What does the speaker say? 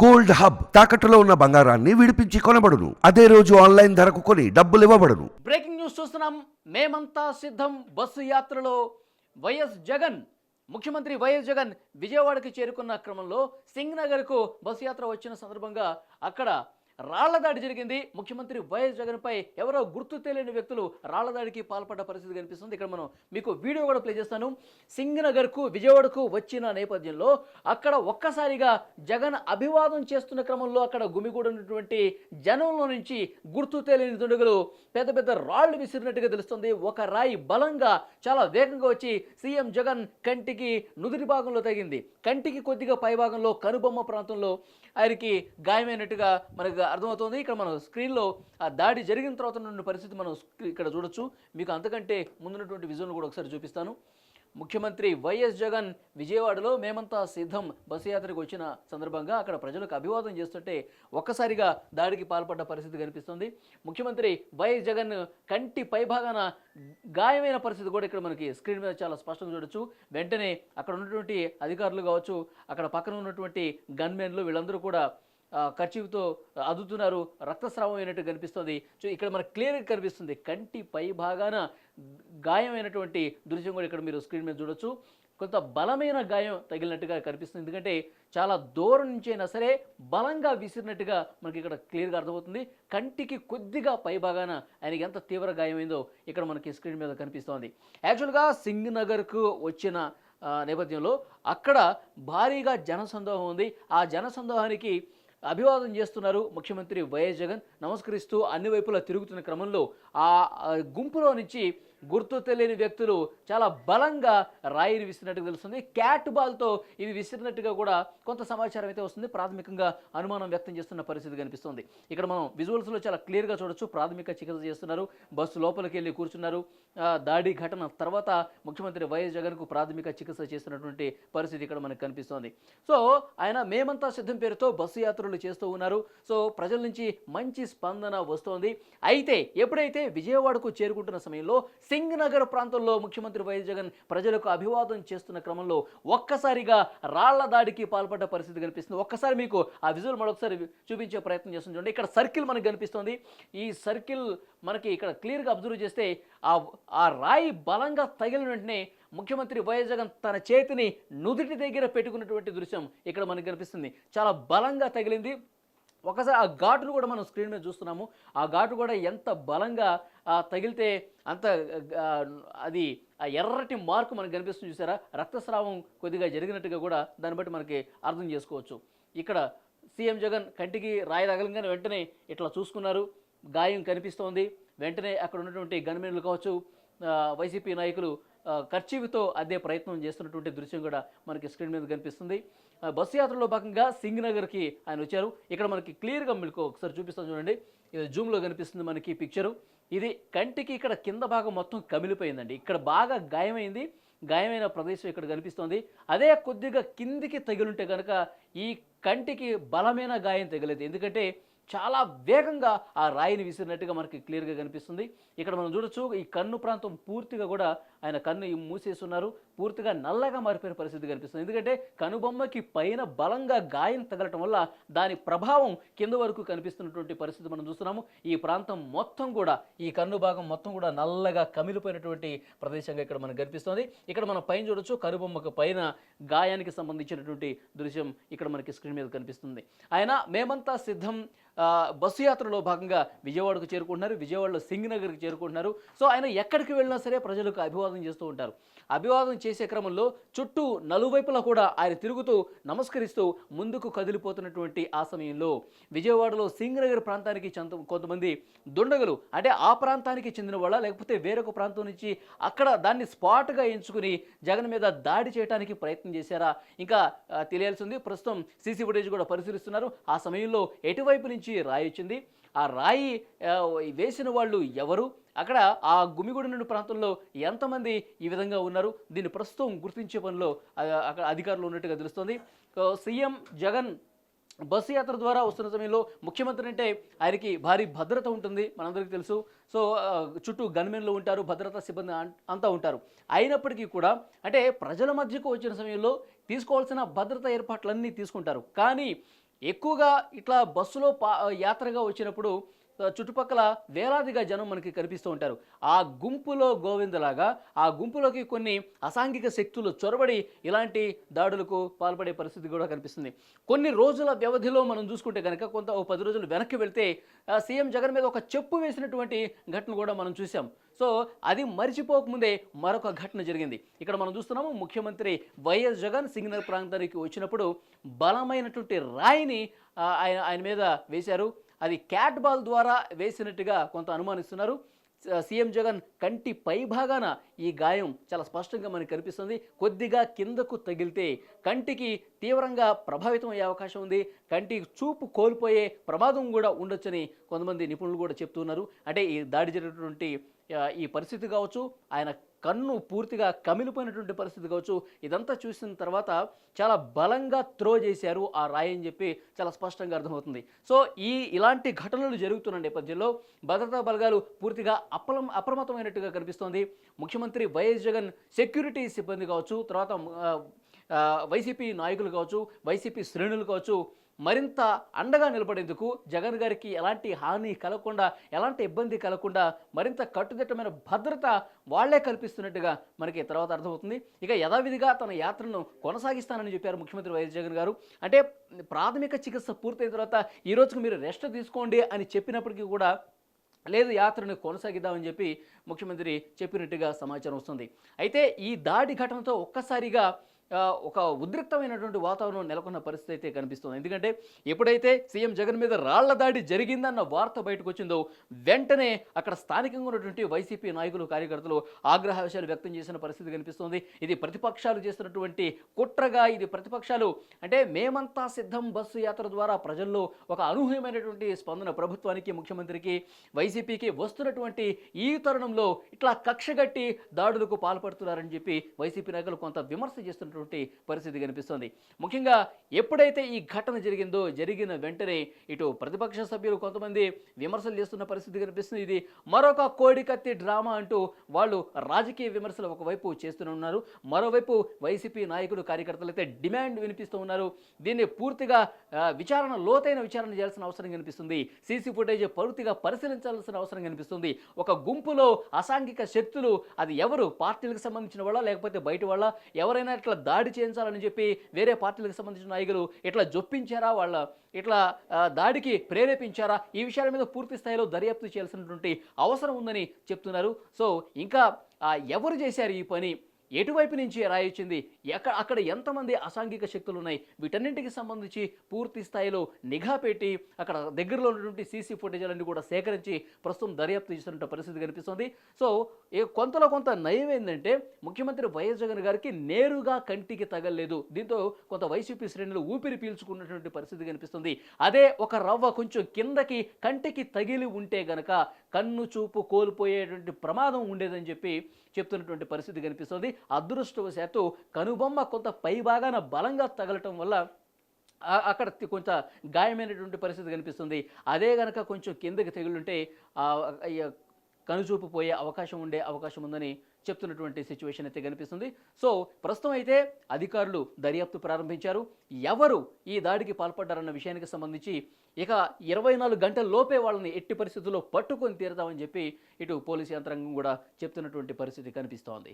Gold hub తాకట్టులో ఉన్న బంగారాన్ని విడిపించి కొనబడును. అదే రోజు ఆన్లైన్ ధరకు కొని డబ్బులు ఇవ్వబడును. బ్రేకింగ్ న్యూస్ చూస్తున్నాం. మేమంతా సిద్ధం. బస్సు యాత్రలో వైఎస్ జగన్ ముఖ్యమంత్రి వైఎస్ జగన్ విజయవాడకి చేరుకున్న క్రమంలో సింగ్ నగర్కు బస్సు యాత్ర వచ్చిన సందర్భంగా అక్కడ రాళ్ళదాడి జరిగింది. ముఖ్యమంత్రి వైఎస్ జగన్పై ఎవరో గుర్తు తెలియని వ్యక్తులు రాళ్ళ దాడికి పాల్పడ్డ పరిస్థితి కనిపిస్తుంది. ఇక్కడ మనం మీకు వీడియో కూడా ప్లే చేస్తాను. సింగనగర్కు విజయవాడకు వచ్చిన నేపథ్యంలో అక్కడ ఒక్కసారిగా జగన్ అభివాదం చేస్తున్న క్రమంలో అక్కడ గుమిగూడినటువంటి జనంలో నుంచి గుర్తు తెలియని దుండగులు పెద్ద పెద్ద రాళ్ళు విసిరినట్టుగా తెలుస్తుంది. ఒక రాయి బలంగా చాలా వేగంగా వచ్చి సీఎం జగన్ కంటికి నుదురి భాగంలో తగింది. కంటికి కొద్దిగా పై భాగంలో కనుబొమ్మ ప్రాంతంలో ఆయనకి గాయమైనట్టుగా మనకు అర్థమవుతుంది. ఇక్కడ మనం స్క్రీన్లో ఆ దాడి జరిగిన తర్వాత ఉన్న పరిస్థితి మనం ఇక్కడ చూడొచ్చు. మీకు అంతకంటే ముందున్నటువంటి విజువల్ కూడా ఒకసారి చూపిస్తాను. ముఖ్యమంత్రి వైఎస్ జగన్ విజయవాడలో మేమంతా సిద్ధం. బస్సు యాత్రకు వచ్చిన సందర్భంగా అక్కడ ప్రజలకు అభివాదం చేస్తుంటే ఒక్కసారిగా దాడికి పాల్పడ్డ పరిస్థితి కనిపిస్తుంది. ముఖ్యమంత్రి వైఎస్ జగన్ కంటి పైభాగాన గాయమైన పరిస్థితి కూడా ఇక్కడ మనకి స్క్రీన్ మీద చాలా స్పష్టంగా చూడొచ్చు. వెంటనే అక్కడ ఉన్నటువంటి అధికారులు కావచ్చు అక్కడ పక్కన ఉన్నటువంటి గన్మెన్లు వీళ్ళందరూ కూడా ఖర్చీతో అదుతున్నారు. రక్తస్రావం అయినట్టు కనిపిస్తుంది. సో ఇక్కడ మనకు క్లియర్గా కనిపిస్తుంది. కంటి పై భాగాన గాయమైనటువంటి దృశ్యం కూడా ఇక్కడ మీరు స్క్రీన్ మీద చూడొచ్చు. కొంత బలమైన గాయం తగిలినట్టుగా కనిపిస్తుంది. ఎందుకంటే చాలా దూరం నుంచైనా సరే బలంగా విసిరినట్టుగా మనకి ఇక్కడ క్లియర్గా అర్థమవుతుంది. కంటికి కొద్దిగా పై భాగాన ఆయనకి ఎంత తీవ్ర గాయమైందో ఇక్కడ మనకి స్క్రీన్ మీద కనిపిస్తోంది. యాక్చువల్గా సింగ్ నగర్కు వచ్చిన నేపథ్యంలో అక్కడ భారీగా జనసందోహం ఉంది. ఆ జనసందోహానికి అభివాదం చేస్తున్నారు ముఖ్యమంత్రి వైఎస్ జగన్. నమస్కరిస్తూ అన్ని వైపులా తిరుగుతున్న క్రమంలో ఆ గుంపులో నుంచి గుర్తు తెలియని వ్యక్తులు చాలా బలంగా రాయిని విసిరినట్టుగా తెలుస్తుంది. క్యాట్ బాల్తో ఇవి విసిరినట్టుగా కూడా కొంత సమాచారం అయితే వస్తుంది. ప్రాథమికంగా అనుమానం వ్యక్తం చేస్తున్న పరిస్థితి కనిపిస్తుంది. ఇక్కడ మనం విజువల్స్లో చాలా క్లియర్గా చూడొచ్చు. ప్రాథమిక చికిత్స చేస్తున్నారు. బస్సు లోపలికి వెళ్ళి కూర్చున్నారు. దాడి ఘటన తర్వాత ముఖ్యమంత్రి వైఎస్ జగన్కు ప్రాథమిక చికిత్స చేస్తున్నటువంటి పరిస్థితి ఇక్కడ మనకు కనిపిస్తోంది. సో ఆయన మేమంతా సిద్ధం పేరుతో బస్సు యాత్రలు చేస్తూ ఉన్నారు. సో ప్రజల నుంచి మంచి స్పందన వస్తోంది. అయితే ఎప్పుడైతే విజయవాడకు చేరుకుంటున్న సమయంలో సింగ్ నగర్ ప్రాంతంలో ముఖ్యమంత్రి వైఎస్ జగన్ ప్రజలకు అభివాదం చేస్తున్న క్రమంలో ఒక్కసారిగా రాళ్ళ దాడికి పాల్పడ్డ పరిస్థితి కనిపిస్తుంది. ఒక్కసారి మీకు ఆ విజువల్ మరొకసారి చూపించే ప్రయత్నం చేస్తుంది చూడండి. ఇక్కడ సర్కిల్ మనకు కనిపిస్తుంది. ఈ సర్కిల్ మనకి ఇక్కడ క్లియర్గా అబ్జర్వ్ చేస్తే ఆ ఆ రాయి బలంగా తగిలిన వెంటనే ముఖ్యమంత్రి వైఎస్ జగన్ తన చేతిని నుదుటి దగ్గర పెట్టుకున్నటువంటి దృశ్యం ఇక్కడ మనకు కనిపిస్తుంది. చాలా బలంగా తగిలింది. ఒకసారి ఆ ఘాటును కూడా మనం స్క్రీన్ మీద చూస్తున్నాము. ఆ ఘాటు కూడా ఎంత బలంగా తగిలితే అంత అది ఆ ఎర్రటి మార్కు మనకు కనిపిస్తుంది చూసారా? రక్తస్రావం కొద్దిగా జరిగినట్టుగా కూడా దాన్ని బట్టి మనకి అర్థం చేసుకోవచ్చు. ఇక్కడ సీఎం జగన్ కంటికి రాయి తగలంగానే వెంటనే ఇట్లా చూసుకున్నారు. గాయం కనిపిస్తోంది. వెంటనే అక్కడ ఉన్నటువంటి గన్మెన్లు కావచ్చు వైసీపీ నాయకులు ఖర్చీవితో అదే ప్రయత్నం చేస్తున్నటువంటి దృశ్యం కూడా మనకి స్క్రీన్ మీద కనిపిస్తుంది. బస్సు యాత్రలో భాగంగా సింగ్ నగర్కి ఆయన వచ్చారు. ఇక్కడ మనకి క్లియర్గా మీకు ఒకసారి చూపిస్తాను చూడండి. ఇది జూమ్లో కనిపిస్తుంది మనకి పిక్చరు. ఇది కంటికి ఇక్కడ కింద భాగం మొత్తం కమిలిపోయిందండి. ఇక్కడ బాగా గాయమైంది. గాయమైన ప్రదేశం ఇక్కడ కనిపిస్తోంది. అదే కొద్దిగా కిందికి తగిలుంటే కనుక ఈ కంటికి బలమైన గాయం తగలేదు. ఎందుకంటే చాలా వేగంగా ఆ రాయిని విసిరినట్టుగా మనకి క్లియర్గా కనిపిస్తుంది. ఇక్కడ మనం చూడొచ్చు ఈ కన్ను ప్రాంతం పూర్తిగా కూడా ఆయన కన్ను మూసేస్తున్నారు పూర్తిగా నల్లగా మారిపోయిన పరిస్థితి కనిపిస్తుంది. ఎందుకంటే కనుబొమ్మకి పైన బలంగా గాయం తగలటం వల్ల దాని ప్రభావం కింద వరకు కనిపిస్తున్నటువంటి పరిస్థితి మనం చూస్తున్నాము. ఈ ప్రాంతం మొత్తం కూడా ఈ కన్ను భాగం మొత్తం కూడా నల్లగా కమిలిపోయినటువంటి ప్రదేశంగా ఇక్కడ మనకు కనిపిస్తుంది. ఇక్కడ మనం పైన చూడొచ్చు కనుబొమ్మకు పైన గాయానికి సంబంధించినటువంటి దృశ్యం ఇక్కడ మనకి స్క్రీన్ మీద కనిపిస్తుంది. ఆయన మేమంతా సిద్ధం బస్సు యాత్రలో భాగంగా విజయవాడకు చేరుకుంటున్నారు విజయవాడలో సింగ్నగర్కి చేరుకుంటున్నారు. సో ఆయన ఎక్కడికి వెళ్ళినా సరే ప్రజలకు అభివాదం చేస్తూ ఉంటారు. అభివాదం చేసే క్రమంలో చుట్టూ నలువైపులా కూడా ఆయన తిరుగుతూ నమస్కరిస్తూ ముందుకు కదిలిపోతున్నటువంటి ఆ సమయంలో విజయవాడలో సింగ్నగర్ ప్రాంతానికి చెంత కొంతమంది దుండగలు అంటే ఆ ప్రాంతానికి చెందిన వాళ్ళ లేకపోతే వేరొక ప్రాంతం నుంచి అక్కడ దాన్ని స్పాట్గా ఎంచుకుని జగన్ మీద దాడి చేయడానికి ప్రయత్నం చేశారా? ఇంకా తెలియాల్సింది ప్రస్తుతం సీసీ ఫుటేజ్ కూడా పరిశీలిస్తున్నారు. ఆ సమయంలో ఎటువైపు నుంచి రాయి వచ్చింది. ఆ రాయి వేసిన వాళ్ళు ఎవరు? అక్కడ ఆ గుమిగూడిన ప్రాంతంలో ఎంతమంది ఈ విధంగా ఉన్నారు? దీన్ని ప్రస్తుతం గుర్తించే పనిలో అక్కడ అధికారులు ఉన్నట్టుగా తెలుస్తోంది. సీఎం జగన్ బస్సు యాత్ర ద్వారా వస్తున్న సమయంలో ముఖ్యమంత్రి అంటే ఆయనకి భారీ భద్రత ఉంటుంది మనందరికీ తెలుసు. సో చుట్టూ గన్మెన్లు ఉంటారు భద్రతా సిబ్బంది అంతా ఉంటారు. అయినప్పటికీ కూడా అంటే ప్రజల మధ్యకు వచ్చిన సమయంలో తీసుకోవాల్సిన భద్రతా ఏర్పాట్లన్నీ తీసుకుంటారు. కానీ ఎక్కువగా ఇట్లా బస్సులో పా యాత్రగా వచ్చినప్పుడు చుట్టుపక్కల వేలాదిగా జనం మనకి కనిపిస్తూ ఉంటారు. ఆ గుంపులో గోవిందలాగా ఆ గుంపులోకి కొన్ని అసాంఘిక శక్తులు చొరబడి ఇలాంటి దాడులకు పాల్పడే పరిస్థితి కూడా కనిపిస్తుంది. కొన్ని రోజుల వ్యవధిలో మనం చూసుకుంటే కనుక కొంత ఓ పది రోజులు వెనక్కి వెళ్తే సీఎం జగన్ మీద ఒక చెప్పు వేసినటువంటి ఘటన కూడా మనం చూసాం సో అది మరిచిపోకముందే మరొక ఘటన జరిగింది. ఇక్కడ మనం చూస్తున్నాము ముఖ్యమంత్రి వైఎస్ జగన్ సిగ్నల్ ప్రాంతానికి వచ్చినప్పుడు బలమైనటువంటి రాయిని ఆయన ఆయన మీద వేశారు. అది క్యాట్ బాల్ ద్వారా వేసినట్టుగా కొంత అనుమానిస్తున్నారు. సీఎం జగన్ కంటి పైభాగాన ఈ గాయం చాలా స్పష్టంగా మనకు కనిపిస్తుంది. కొద్దిగా కిందకు తగిలితే కంటికి తీవ్రంగా ప్రభావితం అయ్యే అవకాశం ఉంది. కంటి చూపు కోల్పోయే ప్రమాదం కూడా ఉండొచ్చని కొంతమంది నిపుణులు కూడా చెప్తున్నారు. అంటే ఈ దాడి జరిగినటువంటి ఈ పరిస్థితి కావచ్చు ఆయన కన్ను పూర్తిగా కమిలిపోయినటువంటి పరిస్థితి కావచ్చు. ఇదంతా చూసిన తర్వాత చాలా బలంగా త్రో చేశారు ఆ రాయి అని చెప్పి చాలా స్పష్టంగా అర్థమవుతుంది. సో ఈ ఇలాంటి ఘటనలు జరుగుతున్న నేపథ్యంలో భద్రతా బలగాలు పూర్తిగా అప్రమ అప్రమత్తమైనట్టుగా కనిపిస్తోంది. ముఖ్యమంత్రి వైఎస్ జగన్ సెక్యూరిటీ సిబ్బంది కావచ్చు తర్వాత వైసీపీ నాయకులు కావచ్చు వైసీపీ శ్రేణులు కావచ్చు మరింత అండగా నిలబడేందుకు జగన్ గారికి ఎలాంటి హాని కలగకుండా ఎలాంటి ఇబ్బంది కలగకుండా మరింత కట్టుదిట్టమైన భద్రత వాళ్ళే కల్పిస్తున్నట్టుగా మనకి తర్వాత అర్థమవుతుంది. ఇక యథావిధిగా తన యాత్రను కొనసాగిస్తానని చెప్పారు ముఖ్యమంత్రి వైఎస్ జగన్ గారు. అంటే ప్రాథమిక చికిత్స పూర్తయిన తర్వాత ఈ రోజుకు మీరు రెస్ట్ తీసుకోండి అని చెప్పినప్పటికీ కూడా లేదు యాత్రను కొనసాగిద్దామని చెప్పి ముఖ్యమంత్రి చెప్పినట్టుగా సమాచారం వస్తుంది. అయితే ఈ దాడి ఘటనతో ఒక్కసారిగా ఒక ఉద్రిక్తమైనటువంటి వాతావరణం నెలకొన్న పరిస్థితి అయితే కనిపిస్తుంది. ఎందుకంటే ఎప్పుడైతే సీఎం జగన్ మీద రాళ్ళ దాడి జరిగిందన్న వార్త బయటకు వచ్చిందో వెంటనే అక్కడ స్థానికంగా ఉన్నటువంటి వైసీపీ నాయకులు కార్యకర్తలు ఆగ్రహావేశాలు వ్యక్తం చేసిన పరిస్థితి కనిపిస్తుంది. ఇది ప్రతిపక్షాలు చేస్తున్నటువంటి కుట్రగా ఇది ప్రతిపక్షాలు. అంటే మేమంతా సిద్ధం బస్సు యాత్ర ద్వారా ప్రజల్లో ఒక అనూహ్యమైనటువంటి స్పందన ప్రభుత్వానికి ముఖ్యమంత్రికి వైసీపీకి వస్తున్నటువంటి ఈ తరుణంలో ఇట్లా కక్షగట్టి దాడులకు పాల్పడుతున్నారని చెప్పి వైసీపీ నాయకులు కొంత విమర్శ చేస్తున్నటువంటి పరిస్థితి కనిపిస్తోంది. ముఖ్యంగా ఎప్పుడైతే ఈ ఘటన జరిగిందో జరిగిన వెంటనే ఇటు ప్రతిపక్ష సభ్యులు కొంతమంది విమర్శలు చేస్తున్న పరిస్థితి కనిపిస్తుంది. ఇది మరొక కోడికత్తి డ్రామా అంటూ వాళ్ళు రాజకీయ విమర్శలు ఒకవైపు చేస్తూనే ఉన్నారు. మరోవైపు వైసీపీ నాయకులు కార్యకర్తలు అయితే డిమాండ్ వినిపిస్తూ ఉన్నారు. దీన్ని పూర్తిగా విచారణ లోతైన విచారణ చేయాల్సిన అవసరం కనిపిస్తుంది. సీసీ ఫుటేజ్ పూర్తిగా పరిశీలించాల్సిన అవసరం కనిపిస్తుంది. ఒక గుంపులో అసాంఘిక శక్తులు అది ఎవరు? పార్టీలకు సంబంధించిన వాళ్ళ? లేకపోతే బయట వాళ్ళ? ఎవరైనా ఇట్లా దాడి చేయించాలని చెప్పి వేరే పార్టీలకు సంబంధించిన నాయకులు ఇట్లా జొప్పించారా? వాళ్ళ ఇట్లా దాడికి ప్రేరేపించారా? ఈ విషయాల మీద పూర్తి స్థాయిలో దర్యాప్తు చేయాల్సినటువంటి అవసరం ఉందని చెప్తున్నారు. సో ఇంకా ఎవరు చేశారు ఈ పని? ఎటువైపు నుంచి రాయొచ్చింది ఎక్కడ అక్కడ ఎంతమంది అసాంఘిక శక్తులు ఉన్నాయి వీటన్నింటికి సంబంధించి పూర్తి స్థాయిలో నిఘా పెట్టి అక్కడ దగ్గరలో ఉన్నటువంటి సీసీ ఫుటేజ్లన్నీ కూడా సేకరించి ప్రస్తుతం దర్యాప్తు చేస్తున్న పరిస్థితి కనిపిస్తుంది. సో ఏ కొంతలో కొంత నయం ఏంటంటే ముఖ్యమంత్రి వైఎస్ జగన్ గారికి నేరుగా కంటికి తగలలేదు. దీంతో కొంత వైసీపీ శ్రేణులు ఊపిరి పీల్చుకున్నటువంటి పరిస్థితి కనిపిస్తుంది. అదే ఒక రవ్వ కొంచెం కిందకి కంటికి తగిలి ఉంటే గనక కన్ను చూపు కోల్పోయేటువంటి ప్రమాదం ఉండేదని చెప్పి చెప్తున్నటువంటి పరిస్థితి కనిపిస్తుంది. అదృష్టవశాత్తు కనుబొమ్మ కొంత పై భాగాన బలంగా తగలటం వల్ల అక్కడ కొంత గాయమైనటువంటి పరిస్థితి కనిపిస్తుంది. అదే గనక కొంచెం కిందకి తెగులుంటే కనుచూపు పోయే అవకాశం ఉండే అవకాశం ఉందని చెప్తున్నటువంటి సిచ్యువేషన్ అయితే కనిపిస్తుంది. సో ప్రస్తుతం అయితే అధికారులు దర్యాప్తు ప్రారంభించారు. ఎవరు ఈ దాడికి పాల్పడ్డారన్న విషయానికి సంబంధించి ఇక ఇరవై నాలుగు గంటల లోపే వాళ్ళని ఎట్టి పరిస్థితుల్లో పట్టుకొని తీరుతామని చెప్పి ఇటు పోలీసు యంత్రాంగం కూడా చెప్తున్నటువంటి పరిస్థితి కనిపిస్తోంది.